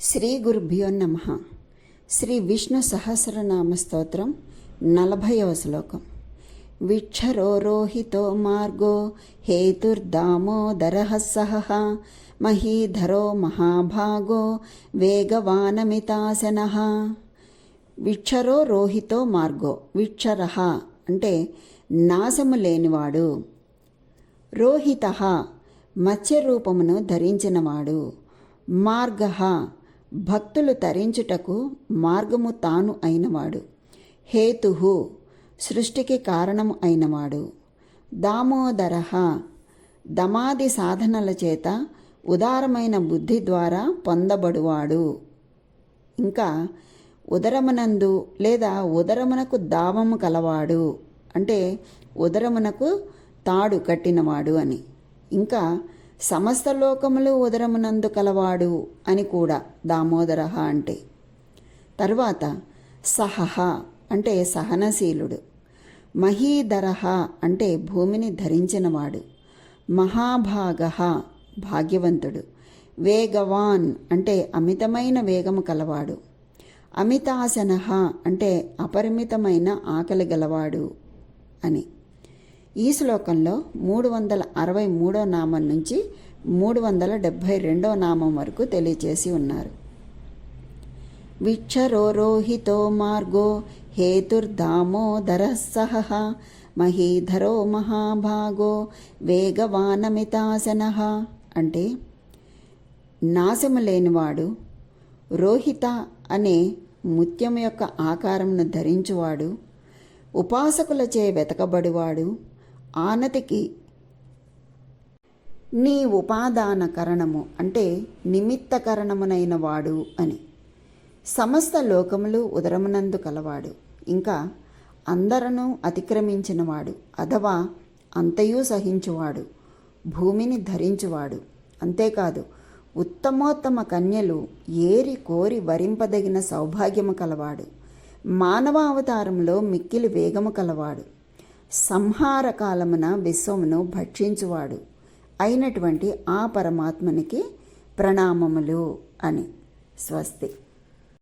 శ్రీ గురుభ్యో నమ. శ్రీ విష్ణు సహస్రనామ స్తోత్రం నలభైవ శ్లోకం. విక్షరోరోహితో మార్గో హేతుర్దామోదర సహ. మహీధరో మహాభాగో వేగవానమితాసన. విక్షరో రోహితో మార్గో విక్షర అంటే నాశము లేనివాడు. రోహిత మత్స్యరూపమును ధరించినవాడు. మార్గ భక్తులు తరించుటకు మార్గము తాను అయినవాడు. హేతు సృష్టికి కారణము అయినవాడు. దామోదర దమాది సాధనల చేత ఉదారమైన బుద్ధి ద్వారా పొందబడువాడు. ఇంకా ఉదరమునందు లేదా ఉదరమునకు దావము కలవాడు అంటే ఉదరమునకు తాడు కట్టినవాడు అని. ఇంకా సమస్త లోకములు ఉదరమునందు కలవాడు అని కూడా దామోదర అంటే. తర్వాత సహహ అంటే సహనశీలుడు. మహీధర అంటే భూమిని ధరించినవాడు. మహాభాగ భాగ్యవంతుడు. వేగవాన్ అంటే అమితమైన వేగము కలవాడు. అమితాసన అంటే అపరిమితమైన ఆకలి గలవాడు అని. ఈ శ్లోకంలో మూడు వందల అరవై మూడో నామం నుంచి మూడు వందల డెబ్భై రెండో నామం వరకు తెలియచేసి ఉన్నారు. విక్షరోరోహితో మార్గో హేతుర్దామోదర సహ మహీధరో మహాభాగో వేగవానమితాసన అంటే నాశము లేనివాడు రోహిత అనే ముత్యం యొక్క ఆకారంను ధరించువాడు ఉపాసకులచే వెతకబడివాడు ఆనతికి నీ ఉపాదాన కరణము అంటే నిమిత్త కరణమునైన వాడు అని. సమస్త లోకములు ఉదరమునందు కలవాడు. ఇంకా అందరను అతిక్రమించినవాడు అథవా అంతయు సహించువాడు భూమిని ధరించువాడు. అంతేకాదు ఉత్తమోత్తమ కన్యలు ఏరి కోరి వరింపదగిన సౌభాగ్యము కలవాడు. మానవ అవతారంలో మిక్కిలి వేగము కలవాడు. సంహారకాలమున విశ్వమును భక్షించువాడు. అయినటువంటి ఆ పరమాత్మనికి ప్రణామములు అని. స్వస్తి.